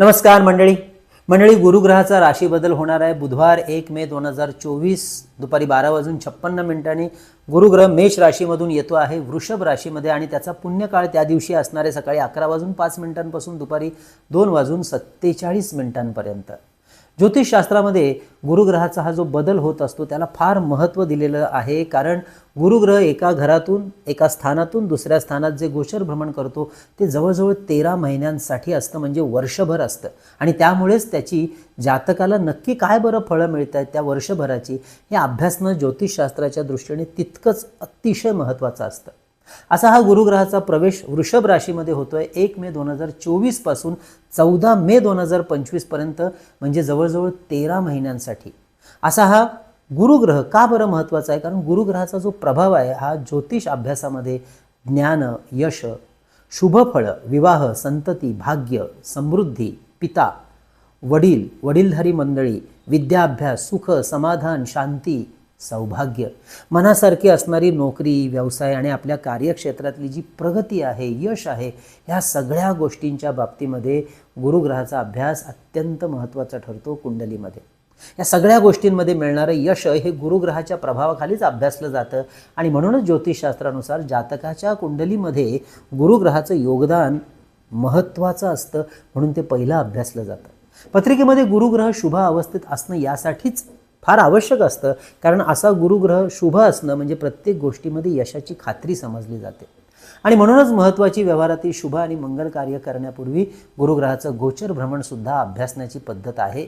नमस्कार मंडळी. मंडळी गुरुग्रहाचा राशी बदल होणार आहे. बुधवार एक मे दोन हजार चोवीस दुपारी बारा वाजून छप्पन्न मिनिटांनी गुरुग्रह मेष राशीमधून येतो आहे वृषभ राशीमध्ये आणि त्याचा पुण्यकाळ त्या दिवशी असणारे सकाळी अकरा वाजून पाच मिनिटांपासून दुपारी दोन वाजून सत्तेचाळीस मिनिटांपर्यंत. ज्योतिषशास्त्रामध्ये गुरुग्रहाचा हा जो बदल होत असतो त्याला फार महत्त्व दिलेलं आहे. कारण गुरुग्रह एका घरातून एका स्थानातून दुसऱ्या स्थानात जे गोचर भ्रमण करतो ते जवळजवळ तेरा महिन्यांसाठी असतं म्हणजे वर्षभर असतं. आणि त्यामुळेच त्याची जातकाला नक्की काय बरं फळं मिळत आहेत त्या वर्षभराची हे अभ्यासनं ज्योतिषशास्त्राच्या दृष्टीने तितकंच अतिशय महत्त्वाचं असतं. असा हा गुरुग्रहाचा प्रवेश वृषभ राशीमध्ये होतोय. एक मे दोन हजार चोवीसपासून चौदा मे दोन हजार पंचवीसपर्यंत म्हणजे जवळजवळ तेरा महिन्यांसाठी. असा हा गुरुग्रह का बरं महत्त्वाचा आहे? कारण गुरुग्रहाचा जो प्रभाव आहे हा ज्योतिष अभ्यासामध्ये ज्ञान यश शुभफळ विवाह संतती भाग्य समृद्धी पिता वडील वडीलधारी मंडळी विद्याभ्यास सुख समाधान शांती सौभाग्य. मनासारखी असणारी नोकरी व्यवसाय आणि आपल्या कार्यक्षेत्रातली जी प्रगती आहे यश आहे ह्या सगळ्या गोष्टींच्या बाबतीमध्ये गुरुग्रहाचा अभ्यास अत्यंत महत्त्वाचा ठरतो कुंडलीमध्ये. या सगळ्या गोष्टींमध्ये मिळणारं यश हे गुरुग्रहाच्या प्रभावाखालीच अभ्यासलं जातं आणि म्हणूनच ज्योतिषशास्त्रानुसार जातकाच्या कुंडलीमध्ये गुरुग्रहाचं योगदान महत्त्वाचं असतं म्हणून ते पहिलं अभ्यासलं जातं. पत्रिकेमध्ये गुरुग्रह शुभ अवस्थेत असणं यासाठीच फार आवश्यक असतं. कारण असा गुरुग्रह शुभ असणं म्हणजे प्रत्येक गोष्टीमध्ये यशाची खात्री समजली जाते. आणि म्हणूनच महत्त्वाची व्यवहारातील शुभ आणि मंगल कार्य करण्यापूर्वी गुरुग्रहाचं गोचर भ्रमणसुद्धा अभ्यासण्याची पद्धत आहे.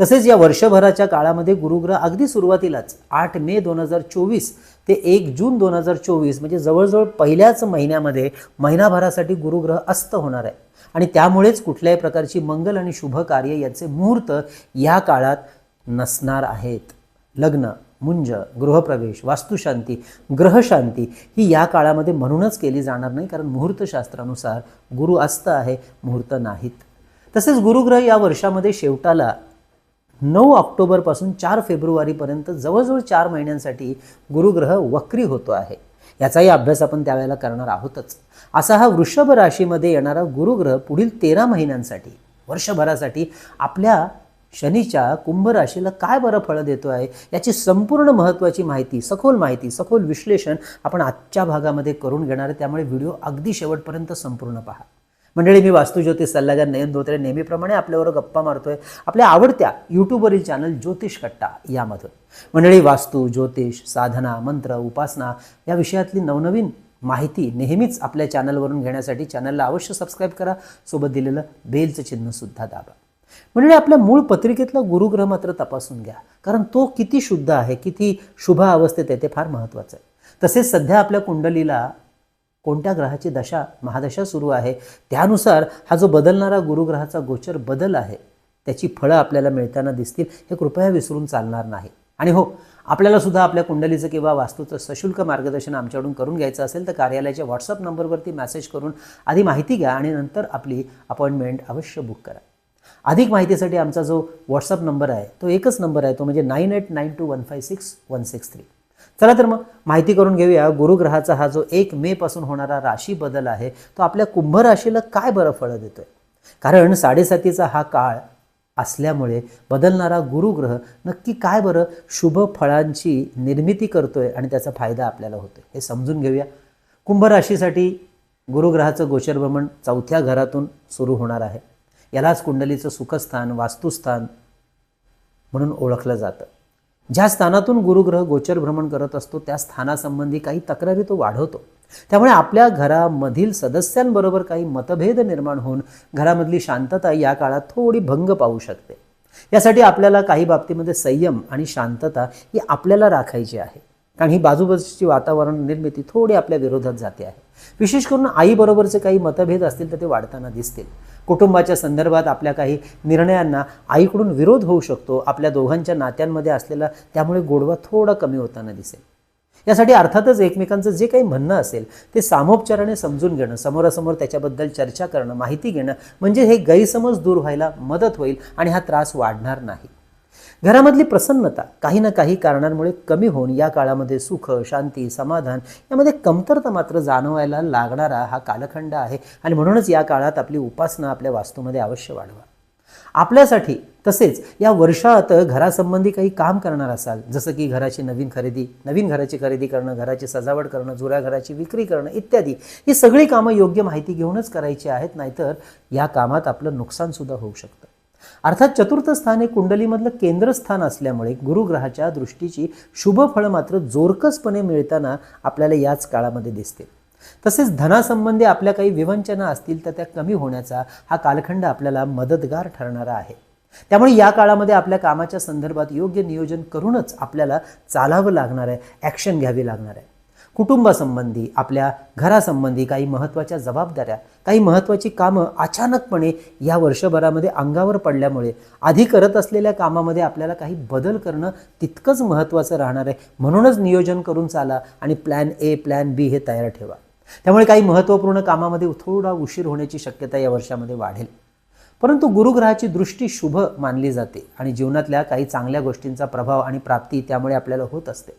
तसेच या वर्षभराच्या काळामध्ये गुरुग्रह अगदी सुरुवातीलाच आठ मे दोन हजार चोवीस ते एक जून दोन हजार चोवीस म्हणजे जवळजवळ पहिल्याच महिन्यामध्ये महिनाभरासाठी गुरुग्रह अस्त होणार आहे. आणि त्यामुळेच कुठल्याही प्रकारची मंगल आणि शुभ कार्य याचे मुहूर्त या काळात नसणार आहेत. लग्न मुंज गृहप्रवेश वास्तुशांती ग्रहशांती ही या काळामध्ये म्हणूनच केली जाणार नाही कारण मुहूर्तशास्त्रानुसार गुरु अस्त आहे मुहूर्त नाहीत. तसेच गुरुग्रह या वर्षामध्ये शेवटाला नऊ ऑक्टोबरपासून चार फेब्रुवारीपर्यंत जवळजवळ चार महिन्यांसाठी गुरुग्रह वक्री होतो आहे. याचाही अभ्यास आपण त्यावेळेला करणार आहोतच. असा हा वृषभ राशीमध्ये येणारा गुरुग्रह पुढील तेरा महिन्यांसाठी वर्षभरासाठी आपल्या शनीच्या कुंभ राशीला काय बरं फळं देतो आहे याची संपूर्ण महत्त्वाची माहिती सखोल माहिती सखोल विश्लेषण आपण आजच्या भागामध्ये करून घेणार आहे. त्यामुळे व्हिडिओ अगदी शेवटपर्यंत संपूर्ण पहा. मंडळी मी वास्तुज्योतिष सल्लागार नयन धोत्रे नेहमीप्रमाणे आपल्यावर गप्पा मारतोय. आपल्या आवडत्या यूट्यूबवरील चॅनल ज्योतिष कट्टा यामधून. मंडळी वास्तू ज्योतिष साधना मंत्र उपासना या विषयातली नवनवीन माहिती नेहमीच आपल्या चॅनलवरून घेण्यासाठी चॅनलला अवश्य सबस्क्राईब करा. सोबत दिलेलं बेलचं चिन्हसुद्धा दाबा. म्हणजे आपल्या मूळ पत्रिकेतला गुरुग्रह मात्र तपासून घ्या. कारण तो किती शुद्ध आहे किती शुभ अवस्थेत आहे ते फार महत्त्वाचं आहे. तसेच सध्या आपल्या कुंडलीला कोणत्या ग्रहाची दशा महादशा सुरू आहे त्यानुसार हा जो बदलणारा गुरुग्रहाचा गोचर बदल आहे त्याची फळं आपल्याला मिळताना दिसतील हे कृपया विसरून चालणार नाही. आणि हो आपल्याला सुद्धा आपल्या कुंडलीचं किंवा वास्तूचं सशुल्क मार्गदर्शन आमच्याकडून करून घ्यायचं असेल तर कार्यालयाच्या व्हॉट्सअप नंबरवरती मेसेज करून आधी माहिती घ्या आणि नंतर आपली अपॉइंटमेंट अवश्य बुक करा. अधिक माहितीसाठी आमचा जो व्हॉट्सअप नंबर आहे तो एकच नंबर आहे तो म्हणजे nine eight nine two one five six one six three चला तर मग माहिती करून घेऊया. गुरुग्रहाचा हा जो एक मे पासून होणारा राशी बदल आहे तो आपल्या कुंभ राशीला काय बरं फळं देतोय? कारण साडेसातीचा हा काळ असल्यामुळे बदलणारा गुरुग्रह नक्की काय बरं शुभ फळांची निर्मिती करतोय आणि त्याचा फायदा आपल्याला होतोय. हे समजून घेऊया. कुंभ राशीसाठी गुरुग्रहाचं गोचरभ्रमण चौथ्या घरातून सुरू होणार आहे. यालाच कुंडलीचं सुखस्थान वास्तुस्थान म्हणून ओळखलं जातं. ज्या स्थानातून गुरुग्रह गोचर भ्रमण करत असतो त्या स्थानासंबंधी काही तक्रारी तो वाढवतो. त्यामुळे आपल्या घरामधील सदस्यांबरोबर काही मतभेद निर्माण होऊन घरामधली शांतता या काळात थोडी भंग पाहू शकते. यासाठी आपल्याला काही बाबतीमध्ये संयम आणि शांतता ही आपल्याला राखायची आहे. कारण ही बाजूबाजूची वातावरण निर्मिती थोडी आपल्या विरोधात जाते आहे. विशेष करून आईबरोबरचे काही मतभेद असतील तर ते वाढताना दिसतील. कुटुंबाच्या संदर्भात आपल्या काही निर्णयांना आईकडून विरोध होऊ शकतो. आपल्या दोघांच्या नात्यांमध्ये असलेला त्यामुळे गोडवा थोडा कमी होताना दिसेल. यासाठी अर्थातच एकमेकांचं जे काही म्हणणं असेल ते सामोपचाराने समजून घेणं समोरासमोर त्याच्याबद्दल चर्चा करणं माहिती घेणं म्हणजे हे गैरसमज दूर व्हायला मदत होईल आणि हा त्रास वाढणार नाही. घरामधली प्रसन्नता काही ना काही कारणांमुळे कमी होऊन या काळामध्ये सुख शांती समाधान यामध्ये कमतरता मात्र जाणवायला लागणारा हा कालखंड आहे. आणि म्हणूनच या काळात आपली उपासना आपल्या वास्तूमध्ये अवश्य वाढवा. आपल्यासाठी तसेच या वर्षात घरासंबंधी काही काम करणार असाल जसं की घराची नवीन खरेदी नवीन घराची खरेदी करणं घराची सजावट करणं जुऱ्या घराची विक्री करणं इत्यादी ही सगळी कामं योग्य माहिती घेऊनच करायची आहेत नाहीतर या कामात आपलं नुकसानसुद्धा होऊ शकतं. अर्थात चतुर्थ स्थान हे कुंडलीमधलं केंद्रस्थान असल्यामुळे गुरुग्रहाच्या दृष्टीची शुभ फळं मात्र जोरकसपणे मिळताना आपल्याला याच काळामध्ये दिसते. तसेच धनासंबंधी आपल्या काही विवंचना असतील तर त्या कमी होण्याचा हा कालखंड आपल्याला मदतगार ठरणारा आहे. त्यामुळे या काळामध्ये आपल्या कामाच्या संदर्भात योग्य नियोजन करूनच आपल्याला चालावं लागणार आहे ॲक्शन घ्यावी लागणार आहे. कुटुंबासंबंधी आपल्या घरासंबंधी काही महत्त्वाच्या जबाबदाऱ्या काही महत्त्वाची कामं अचानकपणे या वर्षभरामध्ये अंगावर पडल्यामुळे आधी करत असलेल्या कामामध्ये आपल्याला काही बदल करणं तितकंच महत्त्वाचं राहणार आहे. म्हणूनच नियोजन करून चाला आणि प्लॅन ए प्लॅन बी हे तयार ठेवा. त्यामुळे काही महत्त्वपूर्ण कामामध्ये थोडा उशीर होण्याची शक्यता या वर्षामध्ये वाढेल. परंतु गुरुग्रहाची दृष्टी शुभ मानली जाते आणि जीवनातल्या काही चांगल्या गोष्टींचा प्रभाव आणि प्राप्ती त्यामुळे आपल्याला होत असते.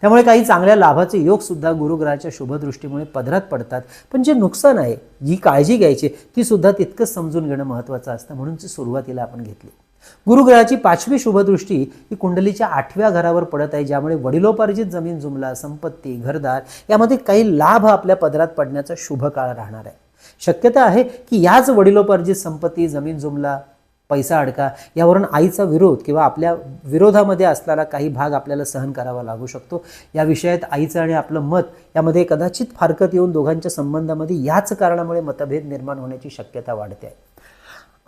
त्यामुळे काही चांगल्या लाभाचे योग सुद्धा गुरुग्रहाच्या शुभदृष्टीमुळे पदरात पडतात. पण जे नुकसान आहे जी काळजी घ्यायची ती सुद्धा तितकंच समजून घेणं महत्त्वाचं असतं म्हणून ती सुरुवातीला आपण घेतली. गुरुग्रहाची पाचवी शुभदृष्टी ही कुंडलीच्या आठव्या घरावर पडत आहे ज्यामुळे वडिलोपार्जित जमीन जुमला संपत्ती घरदार यामध्ये काही लाभ आपल्या पदरात पडण्याचा शुभ काळ राहणार आहे. शक्यता आहे की याच वडिलोपार्जित संपत्ती जमीन जुमला पैसा अडका यावरून आईचा विरोध किंवा आपल्या विरोधामध्ये असणारा काही भाग आपल्याला सहन करावा लागू शकतो. या विषयात आईचं आणि आपलं मत यामध्ये कदाचित फारकत येऊन दोघांच्या संबंधामध्ये याच कारणामुळे मतभेद निर्माण होण्याची शक्यता वाढते आहे.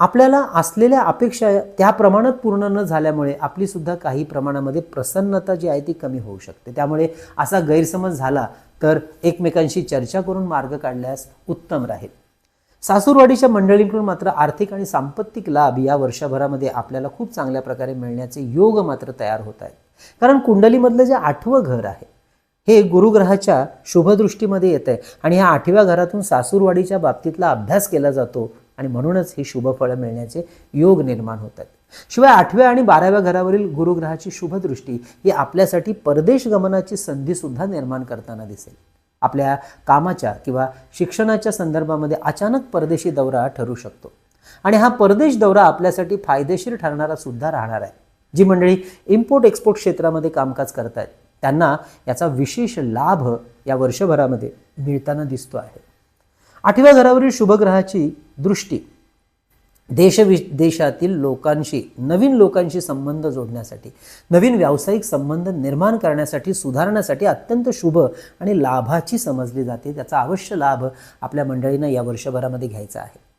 आपल्याला असलेल्या अपेक्षा त्या प्रमाणात पूर्ण न झाल्यामुळे आपली सुद्धा काही प्रमाणामध्ये प्रसन्नता जी आहे ती कमी होऊ शकते. त्यामुळे असा गैरसमज झाला तर एकमेकांशी चर्चा करून मार्ग काढल्यास उत्तम राहील. सासूरवाडीच्या मंडळींकडून मात्र आर्थिक आणि सांपत्तिक लाभ या वर्षभरामध्ये आपल्याला खूप चांगल्या प्रकारे मिळण्याचे योग मात्र तयार होत आहेत. कारण कुंडलीमधलं जे आठवं घर आहे हे गुरुग्रहाच्या शुभदृष्टीमध्ये येत आहे आणि ह्या आठव्या घरातून सासूरवाडीच्या बाबतीतला अभ्यास केला जातो आणि म्हणूनच ही शुभफळं मिळण्याचे योग निर्माण होतात. शिवाय आठव्या आणि बाराव्या घरावरील गुरुग्रहाची शुभदृष्टी ही आपल्यासाठी परदेश गमनाची संधीसुद्धा निर्माण करताना दिसेल. आपल्या कामाच्या किंवा शिक्षणाच्या संदर्भामध्ये अचानक परदेशी दौरा ठरू शकतो. आणि हा परदेश दौरा आपल्यासाठी फायदेशीर ठरणारा सुद्धा राहणार आहे. जी मंडळी इम्पोर्ट एक्सपोर्ट क्षेत्रामध्ये कामकाज करत आहेत त्यांना याचा विशेष लाभ या वर्षभरामध्ये मिळताना दिसतो आहे. आठव्या घरावरील शुभग्रहाची दृष्टी. देश देशातील लोकांशी नवीन लोकांशी संबंध जोडण्यासाठी नवीन व्यावसायिक संबंध निर्माण करण्यासाठी सुधारण्यासाठी अत्यंत शुभ आणि लाभाची समजली जाते. त्याचा अवश्य लाभ आपल्या मंडळीनं या वर्षभरामध्ये घ्यायचा आहे.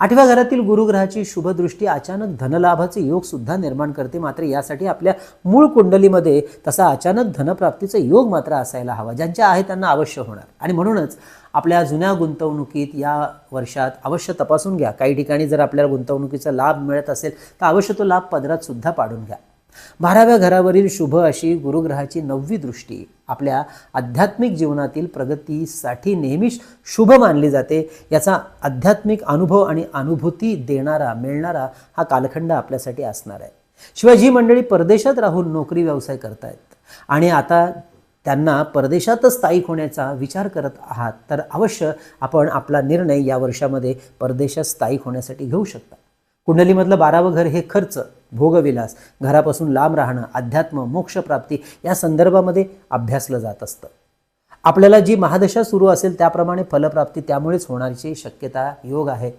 आठव्या घरातील गुरुग्रहाची शुभदृष्टी अचानक धनलाभाचे योग सुद्धा निर्माण करते. मात्र यासाठी आपल्या मूळ कुंडलीमध्ये तसा अचानक धनप्राप्तीचा योग मात्र असायला हवा ज्यांच्या आहे त्यांना अवश्य होणार. आणि म्हणूनच आपल्या जुन्या गुंतवणुकीत या वर्षात अवश्य तपासून घ्या. काही ठिकाणी जर आपल्याला गुंतवणुकीचा लाभ मिळत असेल तर अवश्य तो लाभ पदरात सुद्धा पाडून घ्या. बाराव्या घरावरील शुभ अशी गुरुग्रहाची नववी दृष्टी. आपल्या आध्यात्मिक जीवनातील प्रगतीसाठी नेहमीच शुभ मानली जाते. याचा आध्यात्मिक अनुभव आणि अनुभूती देणारा मिळणारा हा कालखंड आपल्यासाठी असणार आहे. शिवाय जी मंडळी परदेशात राहून नोकरी व्यवसाय करतायत आणि आता त्यांना परदेशातच स्थायिक होण्याचा विचार करत आहात तर अवश्य आपण आपला निर्णय या वर्षामध्ये परदेशात स्थायिक होण्यासाठी घेऊ शकता. कुंडलीमधलं बारावं घर हे खर्च भोगविलास घरापासून लांब राहणं अध्यात्म मोक्षप्राप्ती या संदर्भामध्ये अभ्यासलं जात असतं. आपल्याला जी महादशा सुरू असेल त्याप्रमाणे फलप्राप्ती त्यामुळेच होण्याची शक्यता योग आहे.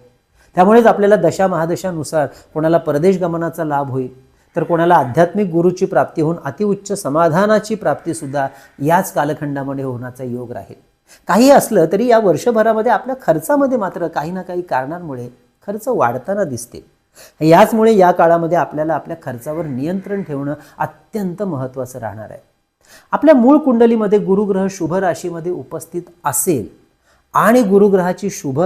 त्यामुळेच आपल्याला दशा महादशानुसार कोणाला परदेश गमनाचा लाभ होईल तर कोणाला आध्यात्मिक गुरुची प्राप्ती होऊन अतिउच्च समाधानाची प्राप्तीसुद्धा याच कालखंडामध्ये होण्याचा योग राहील. काही असलं तरी या वर्षभरामध्ये आपल्या खर्चामध्ये मात्र काही ना काही कारणांमुळे खर्च वाढताना दिसतील. याचमुळे या काळामध्ये आपल्याला आपल्या खर्चावर नियंत्रण ठेवणं अत्यंत महत्त्वाचं राहणार आहे. आपल्या मूळ कुंडलीमध्ये गुरुग्रह शुभ राशीमध्ये उपस्थित असेल आणि गुरुग्रहाची शुभ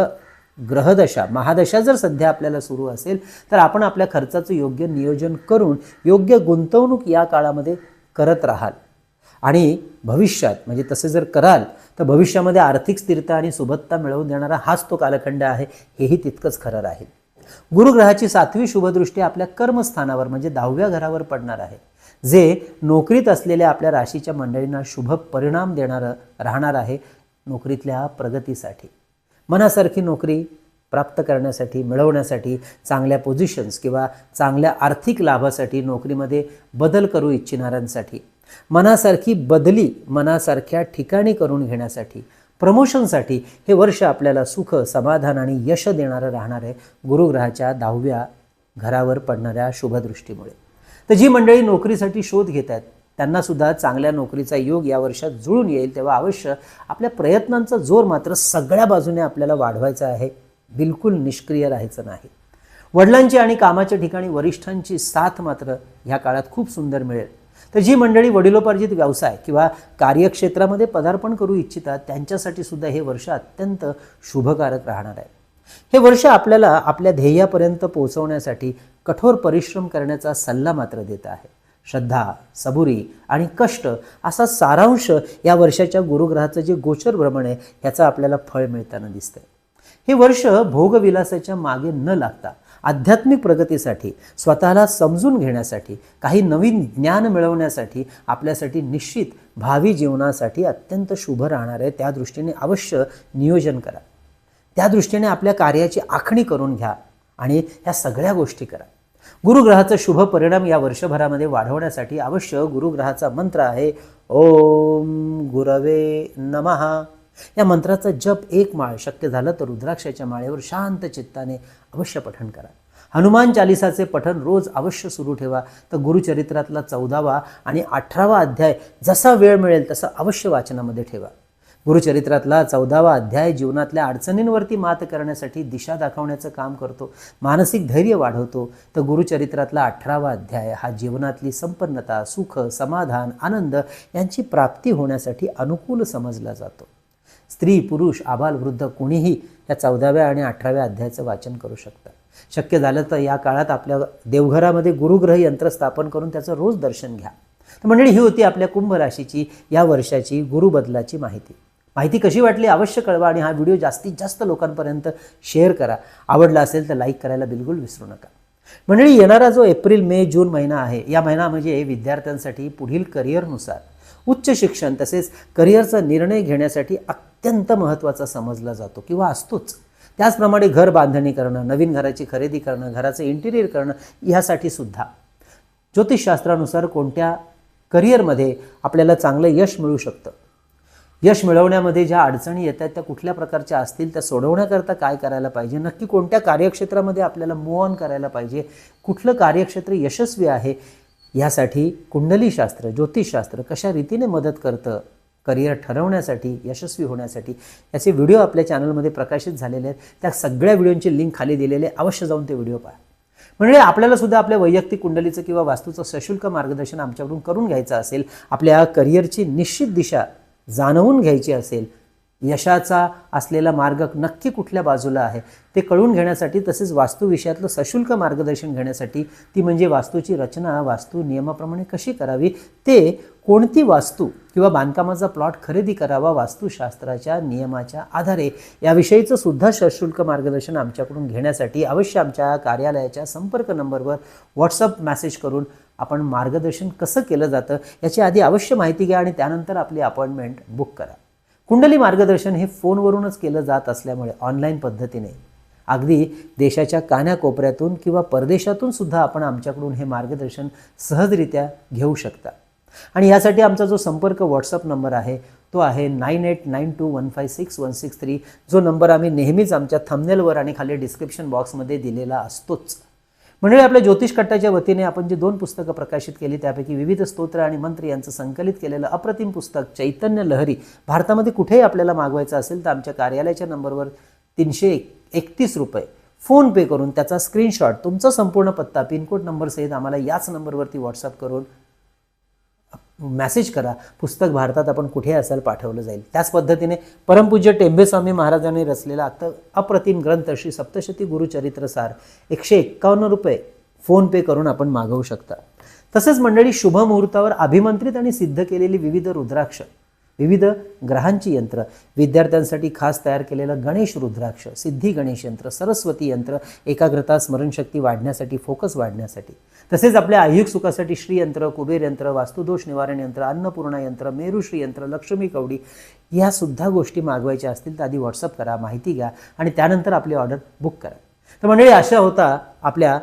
ग्रहदशा महादशा जर सध्या आपल्याला सुरू असेल तर आपण आपल्या खर्चाचं योग्य नियोजन करून योग्य गुंतवणूक या काळामध्ये करत राहाल. आणि भविष्यात म्हणजे तसे जर कराल तर भविष्यामध्ये आर्थिक स्थिरता आणि सुबत्ता मिळवून देणारा हाच तो कालखंड आहे हेही तितकंच खरं राहील. गुरुग्रहाची सातवी शुभदृष्टी आपल्या कर्मस्थानावर म्हणजे दहाव्या घरावर पडणार आहे. जे नोकरीत असलेल्या आपल्या राशीच्या मंडळींना शुभ परिणाम देणारं राहणार आहे नोकरीतल्या प्रगतीसाठी. मनासारखी नोकरी प्राप्त करण्यासाठी मिळवण्यासाठी चांगल्या पोझिशन्स किंवा चांगल्या आर्थिक लाभासाठी नोकरीमध्ये बदल करू इच्छिणाऱ्यांसाठी. मनासारखी बदली मनासारख्या ठिकाणी करून घेण्यासाठी प्रमोशनसाठी हे वर्ष आपल्याला सुख समाधान आणि यश देणारं राहणार आहे. गुरुग्रहाच्या दहाव्या घरावर पडणाऱ्या शुभदृष्टीमुळे. तर जी मंडळी नोकरीसाठी शोध घेत आहेत त्यांना सुद्धा चांगल्या नोकरीचा योग या वर्षात जुळून येईल तेव्हा अवश्य आपल्या प्रयत्नांचा जोर मात्र सगळ्या बाजूने आपल्याला वाढवायचा आहे. बिलकुल निष्क्रिय राहायचं नाही. वडिलांची आणि कामाच्या ठिकाणी वरिष्ठांची साथ मात्र ह्या काळात खूप सुंदर मिळेल. तर जी मंडळी वडिलोपार्जित व्यवसाय किंवा कार्यक्षेत्रामध्ये पदार्पण करू इच्छितात त्यांच्यासाठी सुद्धा हे वर्ष अत्यंत शुभकारक राहणार आहे. हे वर्ष आपल्याला आपल्या ध्येयापर्यंत पोहोचवण्यासाठी कठोर परिश्रम करण्याचा सल्ला मात्र देत आहे. श्रद्धा सबुरी आणि कष्ट असा सारांश या वर्षाच्या गुरुग्रहाचं जे गोचर भ्रमण आहे ह्याचं आपल्याला फळ मिळताना दिसतंय. हे वर्ष भोगविलासाच्या मागे न लागता आध्यात्मिक प्रगतीसाठी स्वतःला समजून घेण्यासाठी काही नवीन ज्ञान मिळवण्यासाठी आपल्यासाठी निश्चित भावी जीवनासाठी अत्यंत शुभ राहणार आहे. त्या दृष्टीने अवश्य नियोजन करा. त्या दृष्टीने आपल्या कार्याची आखणी करून घ्या आणि ह्या सगळ्या गोष्टी करा. गुरुग्रहाचा शुभ परिणाम या वर्षभरामध्ये वाढवण्यासाठी अवश्य गुरुग्रहाचा मंत्र आहे. ओम गुरवे नमहा या मंत्राचा जप एक माळ शक्य झालं तर रुद्राक्षाच्या माळेवर शांत चित्ताने अवश्य पठण करा. हनुमान चालिसाचे पठण रोज अवश्य सुरू ठेवा. तर गुरुचरित्रातला चौदावा आणि अठरावा अध्याय जसा वेळ मिळेल तसा अवश्य वाचनामध्ये ठेवा. गुरुचरित्रातला चौदावा अध्याय जीवनातल्या अडचणींवरती मात करण्यासाठी दिशा दाखवण्याचं काम करतो. मानसिक धैर्य वाढवतो. तर गुरुचरित्रातला अठरावा अध्याय हा जीवनातली संपन्नता सुख समाधान आनंद यांची प्राप्ती होण्यासाठी अनुकूल समजला जातो. स्त्री पुरुष आबाल वृद्ध कोणीही या चौदाव्या आणि अठराव्या अध्यायाचं वाचन करू शकतात. शक्य झालं तर या काळात आपल्या देवघरामध्ये गुरुग्रह यंत्र स्थापन करून त्याचं रोज दर्शन घ्या. तर मंडळी ही होती आपल्या कुंभ राशीची या वर्षाची गुरुबदलाची माहिती. माहिती कशी वाटली अवश्य कळवा आणि हा व्हिडिओ जास्तीत जास्त लोकांपर्यंत शेअर करा. आवडला असेल तर लाईक करायला बिलकुल विसरू नका. मंडळी येणारा जो एप्रिल मे जून महिना आहे या महिना म्हणजे विद्यार्थ्यांसाठी पुढील करिअरनुसार. उच्च शिक्षण तसेच करिअरचा निर्णय घेण्यासाठी अत्यंत महत्त्वाचा समजला जातो किंवा असतोच. त्याचप्रमाणे घर बांधणी करणं नवीन घराची खरेदी करणं घराचं इंटिरियर करणं ह्यासाठी सुद्धा. ज्योतिषशास्त्रानुसार कोणत्या करिअरमध्ये आपल्याला चांगलं यश मिळू शकतं? यश मिळवण्यामध्ये ज्या अडचणी येत आहेत त्या कुठल्या प्रकारच्या असतील त्या सोडवण्याकरता काय करायला पाहिजे? नक्की कोणत्या कार्यक्षेत्रामध्ये आपल्याला मूव ऑन करायला पाहिजे? कुठलं कार्यक्षेत्र यशस्वी आहे? यासाठी कुंडलीशास्त्र ज्योतिषशास्त्र कशा रीतीने मदत करतं? करिअर ठरवण्यासाठी यशस्वी होण्यासाठी. याचे व्हिडिओ आपल्या चॅनलमध्ये प्रकाशित झालेले आहेत. त्या सगळ्या व्हिडिओंची लिंक खाली दिलेले अवश्य जाऊन ते व्हिडिओ पहा. म्हणजे आपल्याला सुद्धा आपल्या वैयक्तिक कुंडलीचं किंवा वास्तूचं सशुल्क मार्गदर्शन आमच्याकडून करून घ्यायचं असेल आपल्या करिअरची निश्चित दिशा जाणवून घ्यायची असेल यशाचा असलेला मार्ग नक्की कुठल्या बाजूला आहे? ते कळून घेण्यासाठी तसेच वास्तुविषयातलं सशुल्क मार्गदर्शन घेण्यासाठी ती म्हणजे वास्तूची रचना वास्तू नियमाप्रमाणे कशी करावी? ते कोणती वास्तू किंवा बांधकामाचा प्लॉट खरेदी करावा वास्तुशास्त्राच्या नियमाच्या आधारे? याविषयीचं सुद्धा सशुल्क मार्गदर्शन आमच्याकडून घेण्यासाठी अवश्य आमच्या कार्यालयाच्या संपर्क नंबरवर व्हॉट्सअप मेसेज करून आपण मार्गदर्शन कसं केलं जातं याची आधी अवश्य माहिती घ्या आणि त्यानंतर आपली अपॉइंटमेंट बुक करा. कुंडली मार्गदर्शन हे फोनवरूनच केलं जात असल्यामुळे ऑनलाईन पद्धतीने. अगदी देशाच्या कानाकोपऱ्यातून किंवा परदेशातून सुद्धा आपण आमच्याकडून हे मार्गदर्शन सहजरित्या घेऊ शकता. आणि यासाठी आमचा जो संपर्क व्हॉट्सअप नंबर आहे तो आहे nine eight nine two one five six one six three. जो नंबर आम्ही नेहमीच आमच्या थंबनेलवर आणि खाली डिस्क्रिप्शन बॉक्समध्ये दिलेला असतोच. म्हणजे आपल्या ज्योतिष कट्टाच्या वतीने आपण जी दोन पुस्तकं प्रकाशित केली त्यापैकी विविध स्तोत्र आणि मंत्र यांचं संकलित केलेलं अप्रतिम पुस्तक चैतन्य लहरी भारतामध्ये कुठेही आपल्याला मागवायचं असेल तर आमच्या कार्यालयाच्या नंबरवर तीनशे एकतीस रुपये. फोन पे करून त्याचा स्क्रीनशॉट तुमचा संपूर्ण पत्ता पिनकोड नंबरसहित आम्हाला याच नंबरवरती व्हॉट्सअप करून मॅसेज करा. पुस्तक भारतात आपण कुठे असाल पाठवलं जाईल? त्याच पद्धतीने परमपूज्य टेंबेस्वामी महाराजांनी रचलेला आता अप्रतिम ग्रंथ श्री सप्तशती गुरुचरित्र सार एकशे एक्कावन्न रुपये फोनपे करून आपण मागवू शकता. तसेच मंडळी शुभ मुहूर्तावर अभिमंत्रित आणि सिद्ध केलेली विविध रुद्राक्ष विविध ग्रहांची यंत्र. विद्यार्थ्यांसाठी खास तयार केलेलं गणेश रुद्राक्ष सिद्धी गणेश यंत्र सरस्वती यंत्र एकाग्रता स्मरणशक्ती वाढण्यासाठी फोकस वाढण्यासाठी. तसेच आपल्या आयुक सुखासाठी श्रीयंत्र कुबेर यंत्र वास्तुदोष निवारण यंत्र अन्नपूर्णा यंत्र मेरुश्री यंत्र लक्ष्मी कवडी या सुद्धा गोष्टी मागवायच्या असतील तर आधी व्हॉट्सअप करा माहिती घ्या आणि त्यानंतर आपली ऑर्डर बुक करा. तर मंडळी अशा होता आपल्या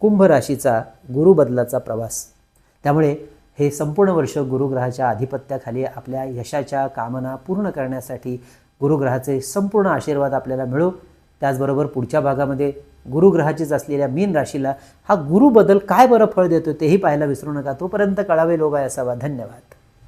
कुंभ राशीचा गुरुबदलाचा प्रवास. त्यामुळे हे संपूर्ण वर्ष गुरुग्रहाच्या आधिपत्याखाली आपल्या यशाच्या कामना पूर्ण करण्यासाठी गुरुग्रहाचे संपूर्ण आशीर्वाद आपल्याला मिळो. त्याचबरोबर पुढच्या भागामध्ये गुरुग्रहाचीच असलेल्या मीन राशीला हा गुरुबदल काय बरं फळ देतो तेही पाहायला विसरू नका. तोपर्यंत कळावे लोबाय असावा धन्यवाद.